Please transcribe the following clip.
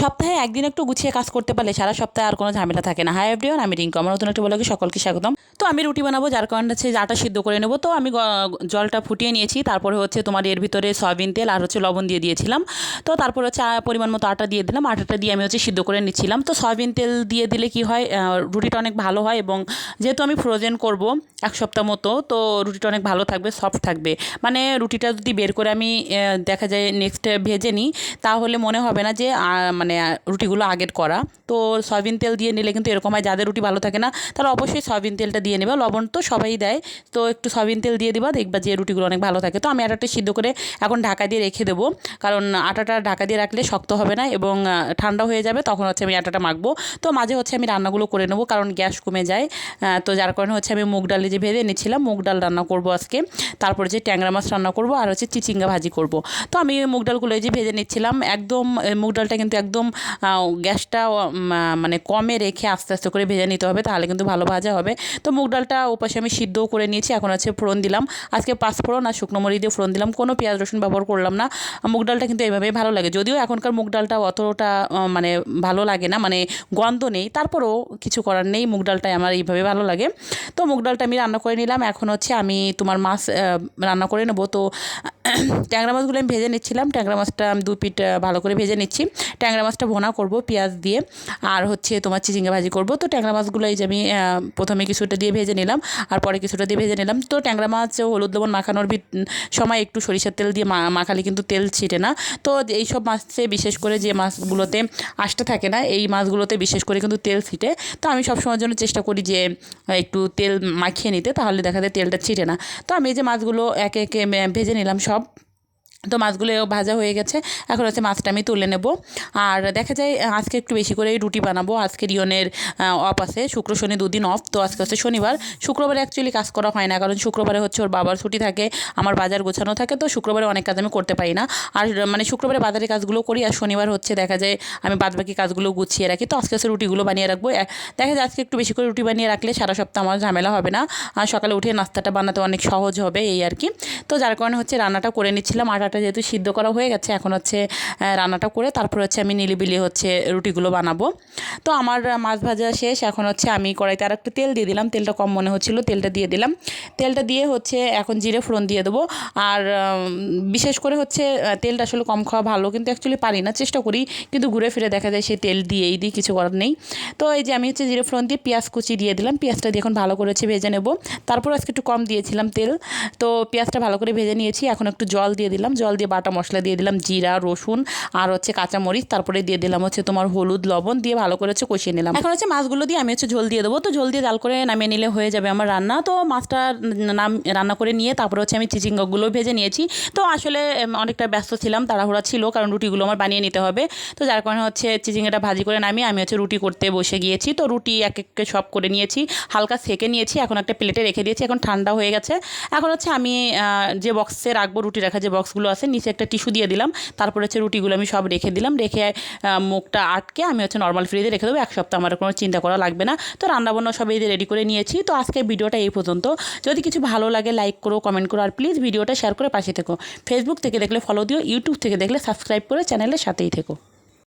সপ্তাহে একদিন একটু গুছিয়ে কাজ করতে পারলে সারা সপ্তাহে আর কোনো ঝামেলা থাকে না। হাই এভরিওয়ান আমি রিঙ্কু। আমার নতুন একটা বলে সকলকে স্বাগতম। তো আমি রুটি বানাবো, যার কারণে হচ্ছে আটা সিদ্ধ করে নেব। তো আমি জলটা ফুটিয়ে নিয়েছি, তারপরে হচ্ছে তোমার এর ভিতরে সয়াবিন তেল আর হচ্ছে লবণ দিয়ে দিয়েছিলাম। তো তারপর হচ্ছে পরিমাণ মতো আটা দিয়ে দিলাম। আটাটা দিয়ে আমি হচ্ছে সিদ্ধ করে নিচ্ছিলাম। তো সয়াবিন তেল দিয়ে দিলে কি হয় রুটিটা অনেক ভালো হয় এবং যেহেতু আমি ফ্রোজেন করব এক সপ্তাহ মতো, তো রুটিটা অনেক ভালো থাকবে সফট থাকবে। মানে রুটিটা যদি বের করে আমি দেখা যায় নেক্সট ভেজে নিই, তাহলে মনে হবে না যে মানে রুটিগুলো আগের করা। তো সয়াবিন তেল দিয়ে নিলে কিন্তু এরকম হয়, যাদের রুটি ভালো থাকে না, তারা অবশ্যই সয়াবিন তেলটা দিয়ে নেবে। লবণ তো সবাই দেয়। তো একটু সয়াবিন তেল দিয়ে দিবা, দেখবা যে রুটিগুলো অনেক ভালো থাকে। তো আমি আটাটা সিদ্ধ করে এখন ঢাকা দিয়ে রেখে দেবো। কারণ আটাটা ঢাকা দিয়ে রাখলে শক্ত হবে না এবং ঠান্ডা হয়ে যাবে, তখন হচ্ছে আমি আটাটা মাখবো। তো মাঝে হচ্ছে আমি রান্নাগুলো করে নেব, কারণ গ্যাস কমে যায়। তো যার কারণে হচ্ছে আমি মুগ ডালে যে ভেজে নিচ্ছিলাম, মুগ ডাল রান্না করব আজকে। তারপরে যে ট্যাংরা মাছ রান্না করব, আর হচ্ছে চিচিঙ্গা ভাজি করব। তো আমি মুগ ডালগুলো যে ভেজে নিচ্ছিলাম, একদম মুগ ডালটা কিন্তু একদম গ্যাসটা মানে কমে রেখে আস্তে আস্তে করে ভেজে নিতে হবে, তাহলে কিন্তু ভালো ভাজা হবে। তো মুগ ডালটা ওপাশে আমি সিদ্ধও করে নিয়েছি, এখন হচ্ছে ফোড়ন দিলাম। আজকে পাঁচ ফোড়ন আর শুকনো মরিচ দিয়ে ফোড়ন দিলাম, কোনো পেঁয়াজ রসুন ব্যবহার করলাম না। মুগ ডালটা কিন্তু এইভাবেই ভালো লাগে, যদিও এখনকার মুগ ডালটা অতটা মানে ভালো লাগে না মানে গন্ধ নেই, তারপরেও কিছু করার নেই, মুগ ডালটাই আমার এইভাবে ভালো লাগে। তো মুগ ডালটা আমি রান্না করে নিলাম, এখন হচ্ছে আমি তোমার মাছ রান্না করে নেব। তো ট্যাংরা মাছগুলো আমি ভেজে নিচ্ছিলাম। ট্যাংরা মাছটা আমি দু পিঠ ভালো করে ভেজে নিচ্ছি। ট্যাংরা মাছটা ভোনা করব পেঁয়াজ দিয়ে। আর হচ্ছে তোমার চিচিঙ্গা ভাজি করব। তো ট্যাংরা মাছগুলো এই যে আমি প্রথমে কিছুটা দিয়ে ভেজে নিলাম, আর পরে কিছুটা দিয়ে ভেজে নিলাম। তো ট্যাংরা মাছ হলুদ লবণ মাখানোর সময় একটু সরিষার তেল দিয়ে মাখালে কিন্তু তেল ছিটে না। তো এইসব মাছে বিশেষ করে যে মাছগুলোতে আষ্টা থাকে না, এই মাছগুলোতে বিশেষ করে কিন্তু তেল ছিটে। তো আমি সবসময়ের জন্য চেষ্টা করি যে একটু তেল মাখিয়ে নিতে, তাহলে দেখা যায় তেলটা ছিটে না। তো আমি এই যে মাছগুলো একে একে ভেজে নিলাম সব Cup তো মাছগুলো ভাজা হয়ে গেছে। এখন হচ্ছে মাছটা আমি তুলে নেব। আর দেখা যায়, আজকে একটু বেশি করে রুটি বানাবো। আজকে রিয়নের অফ আছে। শুক্র, শনি দুদিন অফ। তো আজকে হচ্ছে শনিবার। শুক্রবারে অ্যাকচুয়ালি কাজ করা হয় না। কারণ শুক্রবারে হচ্ছে ওর বাবার ছুটি থাকে, আমার বাজার গোছানো থাকে। তো শুক্রবারে অনেক কাজ আমি করতে পারি না। আর মানে শুক্রবারে বাজারের কাজগুলো করি আর শনিবার হচ্ছে দেখা যায় আমি বাদবাকি কাজগুলো গুছিয়ে রাখি। তো আজকে হচ্ছে রুটিগুলো বানিয়ে রাখব। দেখা যায় আজকে একটু বেশি করে রুটি বানিয়ে রাখলে সারা সপ্তাহ আমার ঝামেলা হবে না। আর সকালে উঠে নাস্তাটা বানাতে অনেক সহজ হবে, এই আর কি। তো যার কারণে হচ্ছে রান্নাটা করে নিচ্ছিলাম। আটাটা যেহেতু সিদ্ধ করা হয়ে গেছে, এখন হচ্ছে রান্নাটা করে তারপর হচ্ছে আমি নিলিবিলি হচ্ছে রুটিগুলো বানাবো। তো আমার মাছ ভাজা শেষ, এখন হচ্ছে আমি কড়াইতে আর একটু তেল দিয়ে দিলাম, তেলটা কম মনে হচ্ছিল, তেলটা দিয়ে দিলাম। তেলটা দিয়ে হচ্ছে এখন জিরে ফোড়ন দিয়ে দেবো। আর বিশেষ করে হচ্ছে তেলটা আসলে কম খাওয়া ভালো, কিন্তু অ্যাকচুয়ালি পারি না, চেষ্টা করি, কিন্তু ঘুরে ফিরে দেখা যায় সেই তেল দিয়েই দিই, কিছু করার নেই। তো এই যে আমি হচ্ছে জিরে ফোড়ন দিয়ে পেঁয়াজ কুচি দিয়ে দিলাম, পেঁয়াজটা দিয়ে এখন ভালো করে হচ্ছে ভেজে নেব। তারপর আজকে একটু কম দিয়েছিলাম তেল, তো পেঁয়াজটা ভালো করে ভেজে নিয়েছি, এখন একটু জল দিয়ে দিলাম জল দিয়ে বাটা মশলা দিয়ে দিলাম জিরা, রসুন আর হচ্ছে কাঁচামরিচ। তারপরে দিয়ে দিলাম হচ্ছে তোমার হলুদ, লবণ দিয়ে ভালো করে হচ্ছে কষিয়ে নিলাম। এখন হচ্ছে মাছগুলো দিয়ে আমি হচ্ছে ঝোল দিয়ে দেবো। তো ঝোল দিয়ে জাল করে নামিয়ে নিলে হয়ে যাবে আমার রান্না। তো মাছটা নাম, রান্না করে নিয়ে তারপরে হচ্ছে আমি চিচিঙ্গাগুলো ভেজে নিয়েছি। তো আসলে অনেকটা ব্যস্ত ছিলাম, তাড়াহুড়া ছিল, কারণ রুটিগুলো আমার বানিয়ে নিতে হবে। তো যার কারণে হচ্ছে চিচিঙ্গাটা ভাজি করে নামিয়ে আমি হচ্ছে রুটি করতে বসে গিয়েছি। তো রুটি এক এক সব করে নিয়েছি, হালকা সেকে নিয়েছি, এখন একটা প্লেটে রেখে দিয়েছি, এখন ঠান্ডা হয়ে গেছে। এখন হচ্ছে আমি যে বক্সে রাখব, রুটি রাখা যে বক্সগুলো আছে, নিচে একটা টিস্যু দিয়ে দিলাম। তারপরে হচ্ছে রুটিগুলো আমি সব রেখে দিলাম। রেখে মুখটা আটকে আমি হচ্ছে নর্মাল ফ্রিজে রেখে দেবো। এক সপ্তাহ আমার কোনো চিন্তা করা লাগবে না। তো রান্নাবান্না সব এই রেডি করে নিয়েছি। তো আজকে ভিডিওটা এই পর্যন্ত। যদি কিছু ভালো লাগে লাইক করো কমেন্ট করো, আর প্লিজ ভিডিওটা শেয়ার করে পাশে থেকো। ফেসবুক থেকে দেখলে ফলো দিও ইউটিউব থেকে দেখলে সাবস্ক্রাইব করে চ্যানেলের সাথেই থেকো।